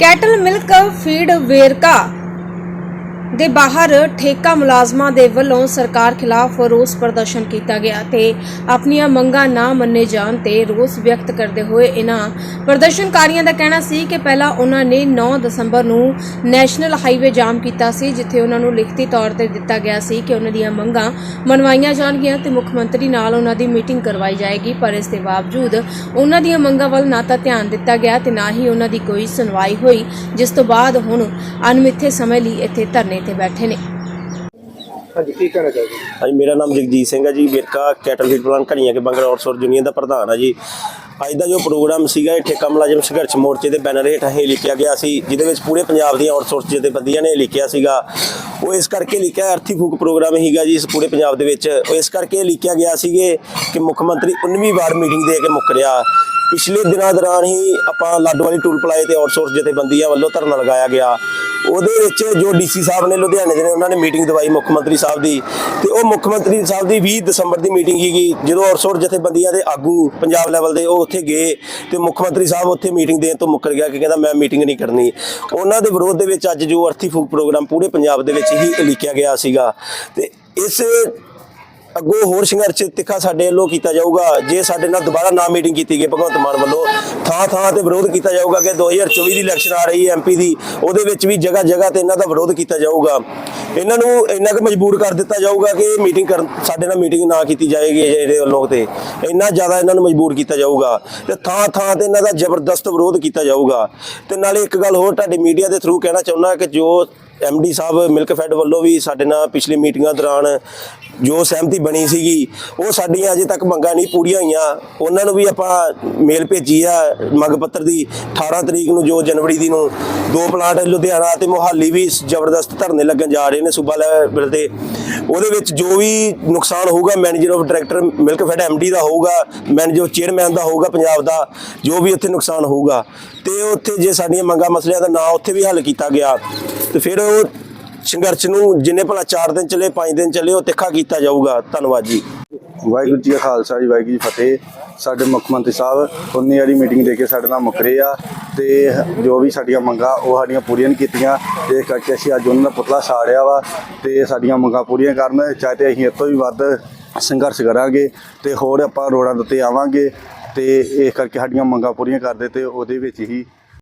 Kettle milk feed Verka ਦੇ ਬਾਹਰ ਠੇਕਾ ਮੁਲਾਜ਼ਮਾਂ ਦੇ ਵੱਲੋਂ ਸਰਕਾਰ ਖਿਲਾਫ ਰੋਸ ਪ੍ਰਦਰਸ਼ਨ ਕੀਤਾ ਗਿਆ ਤੇ ਆਪਣੀਆਂ ਮੰਗਾਂ ਨਾ ਮੰਨੇ ਜਾਣ ਤੇ ਰੋਸ ਵਿਅਕਤ ਕਰਦੇ ਹੋਏ ਇਹਨਾਂ ਪ੍ਰਦਰਸ਼ਨਕਾਰੀਆਂ ਦਾ ਕਹਿਣਾ ਸੀ ਕਿ ਪਹਿਲਾਂ ਉਹਨਾਂ ਨੇ 9 ਦਸੰਬਰ ਨੂੰ ਨੈਸ਼ਨਲ ਹਾਈਵੇ ਜਾਮ ਕੀਤਾ ਸੀ, ਜਿੱਥੇ ਉਹਨਾਂ ਨੂੰ ਲਿਖਤੀ ਤੌਰ ਤੇ ਦਿੱਤਾ ਗਿਆ ਸੀ ਕਿ ਉਹਨਾਂ ਦੀਆਂ ਮੰਗਾਂ ਮਨਵਾਈਆਂ ਜਾਣਗੀਆਂ ਤੇ ਮੁੱਖ ਮੰਤਰੀ ਨਾਲ ਉਹਨਾਂ ਦੀ ਮੀਟਿੰਗ ਕਰਵਾਈ ਜਾਏਗੀ, ਪਰ ਇਸ ਦੇ ਬਾਵਜੂਦ ਉਹਨਾਂ ਦੀਆਂ ਮੰਗਾਂ ਵੱਲ ਨਾ ਤਾਂ ਧਿਆਨ ਦਿੱਤਾ ਗਿਆ ਤੇ ਨਾ ਹੀ ਉਹਨਾਂ ਦੀ ਕੋਈ ਸੁਣਵਾਈ ਹੋਈ, ਜਿਸ ਤੋਂ ਬਾਅਦ ਹੁਣ ਅਣਮਿੱਥੇ ਸਮੇਂ ਲਈ ਇੱਥੇ ਧਰਨੇ ਤੇ ਬੈਠੇ ਨੇ। ਹਾਂਜੀ ਕੀ ਕਹਿਣਾ ਚਾਹੋਗੇ? ਹਾਂਜੀ ਮੇਰਾ ਨਾਮ ਜਗਜੀਤ ਸਿੰਘ ਹੈ ਜੀ। ਵਿਰਕਾ ਕੈਟਲ ਫੀਡ ਪਲਾਂਟ ਘੜੀਆਂ ਕੇ ਬੰਗਰ ਆਊਟਸੋਰਸ ਯੂਨੀਅਨ ਦਾ ਪ੍ਰਧਾਨ ਹੈ ਜੀ। ਅੱਜ ਦਾ ਜੋ ਪ੍ਰੋਗਰਾਮ ਸੀਗਾ ਇਹ ਠੇਕਾ ਮੁਲਾਜ਼ਮ ਸੰਘਰਸ਼ ਮੋਰਚੇ ਦੇ ਬੈਨਰ ਹੇਠ ਇਹ ਲਿਖਿਆ ਗਿਆ ਸੀ, ਜਿਹਦੇ ਵਿੱਚ ਪੂਰੇ ਪੰਜਾਬ ਦੀਆਂ ਆਊਟਸੋਰਸ ਜਥੇਬੰਦੀਆਂ ਨੇ ਲਿਖਿਆ ਸੀਗਾ। ਉਹ ਇਸ ਕਰਕੇ ਲਿਖਿਆ, ਅਰਥੀ ਫੂਕ ਪ੍ਰੋਗਰਾਮ ਹੀਗਾ ਜੀ, ਇਸ ਪੂਰੇ ਪੰਜਾਬ ਦੇ ਵਿੱਚ। ਉਹ ਇਸ ਕਰਕੇ ਲਿਖਿਆ ਗਿਆ ਸੀਗੇ ਕਿ ਮੁੱਖ ਮੰਤਰੀ 19ਵੀਂ ਵਾਰ ਮੀਟਿੰਗ ਦੇ ਕੇ ਮੁੱਕ ਰਿਹਾ। ਪਿਛਲੇ ਦਿਨਾਂ ਦੌਰਾਨ ਹੀ ਆਪਾਂ ਲਾਡੋਵਾਲੀ ਟੂਲ ਪਲਾਏ ਤੇ ਆਊਟਸੋਰਸ ਜਥੇਬੰਦੀਆਂ ਵੱਲੋਂ ਧਰਨਾ ਲਗਾਇਆ ਗਿਆ। ਉਹਦੇ ਵਿੱਚ ਜੋ ਡੀਸੀ ਸਾਹਿਬ ਨੇ, ਲੁਧਿਆਣੇ ਦੇ ਨੇ, ਉਹਨਾਂ ਨੇ ਮੀਟਿੰਗ ਦਵਾਈ ਮੁੱਖ ਮੰਤਰੀ ਸਾਹਿਬ ਦੀ। ਤੇ ਉਹ ਮੁੱਖ ਮੰਤਰੀ ਸਾਹਿਬ ਦੀ 20 ਦਸੰਬਰ ਦੀ ਮੀਟਿੰਗ ਸੀਗੀ, ਜਦੋਂ ਆਊਟਸੋਰਸ ਜਥੇਬੰਦੀਆਂ ਦੇ ਆਗੂ ਪੰਜਾਬ ਲੈਵਲ ਦੇ ਉਹ ਉੱਥੇ ਗਏ ਤੇ ਮੁੱਖ ਮੰਤਰੀ ਸਾਹਿਬ ਉੱਥੇ ਮੀਟਿੰਗ ਦੇਣ ਤੋਂ ਮੁੱਕਰ ਗਿਆ ਕਿ ਕਹਿੰਦਾ ਮੈਂ ਮੀਟਿੰਗ ਨਹੀਂ ਕਰਨੀ। ਉਹਨਾਂ ਦੇ ਵਿਰੋਧ ਦੇ ਵਿੱਚ ਅੱਜ ਜੋ ਅਰਥੀ ਫੂਕ ਪ੍ਰੋਗਰਾਮ ਪੂਰੇ ਪੰਜਾਬ ਦੇ ਵਿੱਚ ਹੀ ਲਿਖਿਆ ਗਿਆ ਸੀਗਾ। ਤੇ ਇਸ ਅੱਗੋਂ ਹੋਰ ਸੰਘਰਸ਼ ਤਿੱਖਾ ਸਾਡੇ ਵੱਲੋਂ ਕੀਤਾ ਜਾਊਗਾ। ਜੇ ਸਾਡੇ ਨਾਲ ਦੁਬਾਰਾ ਨਾ ਮੀਟਿੰਗ ਕੀਤੀ ਗਈ ਭਗਵੰਤ ਮਾਨ ਵੱਲੋਂ ਥਾਂ ਥਾਂ ਤੇ ਵਿਰੋਧ ਕੀਤਾ ਜਾਊਗਾ ਕਿ 2024 ਦੀ ਇਲੈਕਸ਼ਨ ਆ ਰਹੀ ਹੈ ਐਮਪੀ ਦੀ, ਉਹਦੇ ਵਿੱਚ ਵੀ ਜਗ੍ਹਾ ਜਗ੍ਹਾ ਤੇ ਇਹਨਾਂ ਦਾ ਵਿਰੋਧ ਕੀਤਾ ਜਾਊਗਾ। ਇਹਨਾਂ ਨੂੰ ਇੰਨਾ ਕੁ ਮਜਬੂਰ ਕਰ ਦਿੱਤਾ ਜਾਊਗਾ ਕਿ ਮੀਟਿੰਗ ਕਰਨ, ਸਾਡੇ ਨਾਲ ਮੀਟਿੰਗ ਨਾ ਕੀਤੀ ਜਾਏਗੀ ਇਹਦੇ ਵੱਲੋਂ ਤੇ। ਇੰਨਾ ਜ਼ਿਆਦਾ ਇਹਨਾਂ ਨੂੰ ਮਜਬੂਰ ਕੀਤਾ ਜਾਊਗਾ ਤੇ ਥਾਂ ਥਾਂ ਤੇ ਇਹਨਾਂ ਦਾ ਜ਼ਬਰਦਸਤ ਵਿਰੋਧ ਕੀਤਾ ਜਾਊਗਾ। ਤੇ ਨਾਲੇ ਇੱਕ ਗੱਲ ਹੋਰ ਤੁਹਾਡੇ ਮੀਡੀਆ ਦੇ ਥਰੂ ਕਹਿਣਾ ਚਾਹੁੰਦਾ ਕਿ ਜੋ ਐਮਡੀ ਸਾਹਿਬ ਮਿਲਕ ਫੈਡ ਵੱਲੋਂ ਵੀ ਸਾਡੇ ਨਾਲ ਪਿਛਲੀ ਮੀਟਿੰਗਾਂ ਦੌਰਾਨ ਜੋ ਸਹਿਮਤੀ ਬਣੀ ਸੀਗੀ, ਉਹ ਸਾਡੀਆਂ ਅਜੇ ਤੱਕ ਮੰਗਾਂ ਨਹੀਂ ਪੂਰੀਆਂ ਹੋਈਆਂ। ਉਹਨਾਂ ਨੂੰ ਵੀ ਆਪਾਂ ਮੇਲ ਭੇਜੀ ਆ ਮੰਗ ਪੱਤਰ ਦੀ। 18 ਤਰੀਕ ਨੂੰ ਜੋ ਜਨਵਰੀ ਦੀ ਨੂੰ ਦੋ ਪਲਾਂਟ ਲੁਧਿਆਣਾ ਤੇ ਮੋਹਾਲੀ ਵੀ ਜ਼ਬਰਦਸਤ ਧਰਨੇ ਲੱਗਣ ਜਾ ਰਹੇ ਨੇ ਸੂਬਾ ਲੈਵਲ ਤੇ। ਉਹਦੇ ਵਿੱਚ ਜੋ ਵੀ ਨੁਕਸਾਨ ਹੋਊਗਾ, manager of director Milkfed MD ਦਾ ਹੋਊਗਾ, ਮੈਨੇਜਰ ਚੇਅਰਮੈਨ ਦਾ ਹੋਊਗਾ ਪੰਜਾਬ ਦਾ, ਜੋ ਵੀ ਉੱਥੇ ਨੁਕਸਾਨ ਹੋਊਗਾ। ਤੇ ਉੱਥੇ ਜੇ ਸਾਡੀਆਂ ਮੰਗਾਂ, ਮਸਲਿਆਂ ਦਾ ਨਾ ਉੱਥੇ ਵੀ ਹੱਲ ਕੀਤਾ ਗਿਆ। ਤੇ ਫਿਰ ਉਹ ਸੰਘਰਸ਼ ਨੂੰ ਜਿੰਨੇ ਭਲਾ 4 ਦਿਨ ਚੱਲੇ 5 ਦਿਨ ਚੱਲੇ, ਉਹ ਤਿੱਖਾ ਕੀਤਾ ਜਾਊਗਾ। ਧੰਨਵਾਦ ਜੀ। ਵਾਹਿਗੁਰੂ ਜੀ ਕਾ ਖਾਲਸਾ ਜੀ, ਵਾਹਿਗੁਰੂ ਜੀ ਫਤਿਹ। ਸਾਡੇ ਮੁੱਖ ਮੰਤਰੀ ਸਾਹਿਬ, ਉਨੀ ਵਾਲੀ ਮੀਟਿੰਗ ਦੇ ਕੇ ਸਾਡੇ ਨਾਲ ਮੁੱਕ ਆ ਤੇ ਜੋ ਵੀ ਸਾਡੀਆਂ ਮੰਗਾਂ, ਉਹ ਸਾਡੀਆਂ ਪੂਰੀਆਂ ਨਹੀਂ ਕੀਤੀਆਂ। ਇਸ ਕਰਕੇ ਅਸੀਂ ਅੱਜ ਉਹਨਾਂ ਦਾ ਪੁਤਲਾ ਸਾੜਿਆ ਵਾ ਤੇ ਸਾਡੀਆਂ ਮੰਗਾਂ ਪੂਰੀਆਂ ਕਰਨ, ਚਾਹੇ ਤੇ ਅਸੀਂ ਇਹ ਤੋਂ ਵੀ ਵੱਧ ਸੰਘਰਸ਼ ਕਰਾਂਗੇ ਤੇ ਹੋਰ ਆਪਾਂ ਰੋਡਾਂ ਦੇ ਉੱਤੇ ਆਵਾਂਗੇ ਤੇ ਇਸ ਕਰਕੇ ਸਾਡੀਆਂ ਮੰਗਾਂ ਪੂਰੀਆਂ ਕਰਦੇ ਤੇ ਉਹਦੇ ਵਿੱਚ ਹੀ